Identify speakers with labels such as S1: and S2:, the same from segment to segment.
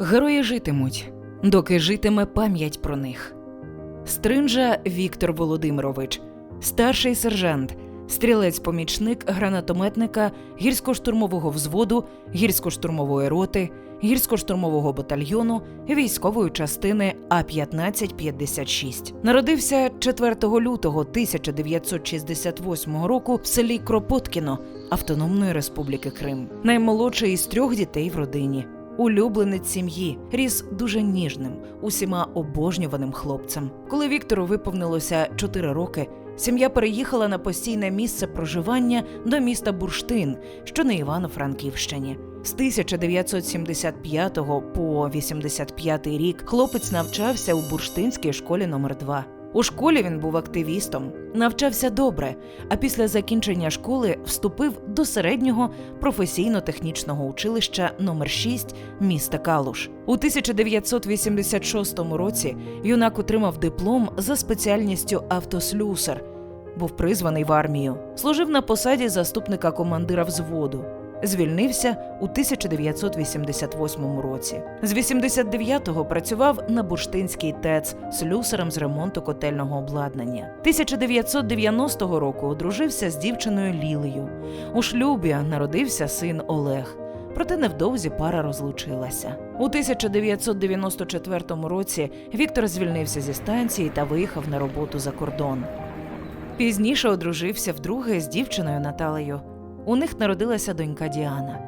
S1: Герої житимуть, доки житиме пам'ять про них. Стринжа Віктор Володимирович, старший сержант, стрілець-помічник гранатометника гірсько-штурмового взводу, гірсько-штурмової роти, гірсько-штурмового батальйону військової частини А-1556. Народився 4 лютого 1968 року в селі Кропоткіно Автономної Республіки Крим. Наймолодший із трьох дітей в родині. Улюбленець сім'ї ріс дуже ніжним, усіма обожнюваним хлопцем. Коли Віктору виповнилося 4 роки, сім'я переїхала на постійне місце проживання до міста Бурштин, що на Івано-Франківщині. З 1975 по 85 рік хлопець навчався у бурштинській школі номер 2 У школі він був активістом, навчався добре, а після закінчення школи вступив до середнього професійно-технічного училища номер 6 міста Калуш. У 1986 році юнак отримав диплом за спеціальністю автослюсар. Був призваний в армію, служив на посаді заступника командира взводу. Звільнився у 1988 році. З 89-го працював на Бурштинській ТЕЦ слюсарем з ремонту котельного обладнання. 1990 року одружився з дівчиною Лілею. У шлюбі народився син Олег. Проте невдовзі пара розлучилася. У 1994 році Віктор звільнився зі станції та виїхав на роботу за кордон. Пізніше одружився вдруге з дівчиною Наталею. У них народилася донька Діана.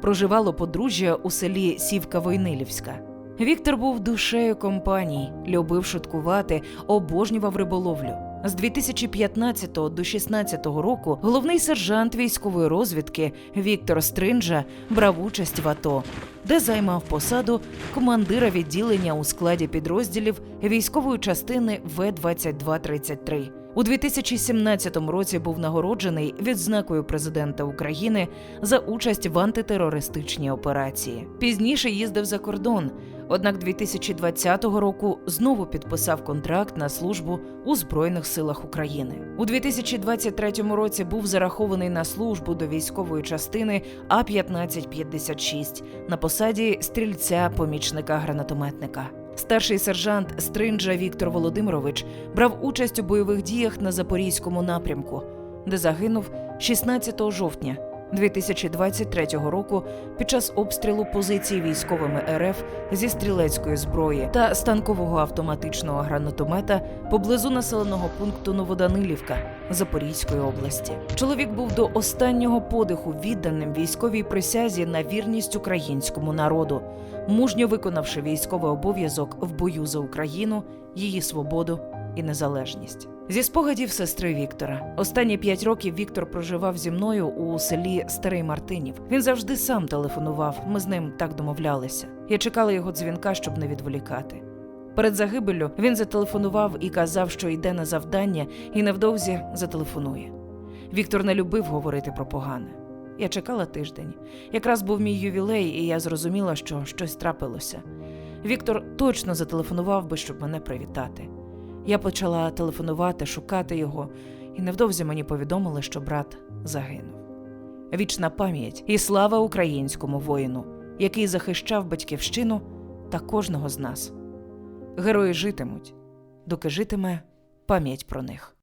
S1: Проживало подружжя у селі Сівка Войнилівська. Віктор був душею компанії, любив шуткувати, обожнював риболовлю. З 2015 до 16 року головний сержант військової розвідки Віктор Стринджа брав участь в АТО, де займав посаду командира відділення у складі підрозділів військової частини В-2233. У 2017 році був нагороджений відзнакою президента України за участь в антитерористичній операції. Пізніше їздив за кордон. Однак 2020 року знову підписав контракт на службу у Збройних силах України. У 2023 році був зарахований на службу до військової частини А-1556 на посаді стрільця-помічника гранатометника. Старший сержант Стринджа Віктор Володимирович брав участь у бойових діях на Запорізькому напрямку, де загинув 16 жовтня 2023 року під час обстрілу позицій військовими РФ зі стрілецької зброї та станкового автоматичного гранатомета поблизу населеного пункту Новоданилівка Запорізької області. Чоловік був до останнього подиху відданим військовій присязі на вірність українському народу, мужньо виконавши військовий обов'язок в бою за Україну, її свободу і незалежність. Зі спогадів сестри Віктора. Останні п'ять років Віктор проживав зі мною у селі Старий Мартинів. Він завжди сам телефонував. Ми з ним так домовлялися. Я чекала його дзвінка, щоб не відволікати. Перед загибеллю він зателефонував і казав, що йде на завдання, і невдовзі зателефонує. Віктор не любив говорити про погане. Я чекала тиждень. Якраз був мій ювілей, і я зрозуміла, що щось трапилося. Віктор точно зателефонував би, щоб мене привітати. Я почала телефонувати, шукати його, і невдовзі мені повідомили, що брат загинув. Вічна пам'ять і слава українському воїну, який захищав батьківщину та кожного з нас. Герої житимуть, доки житиме пам'ять про них.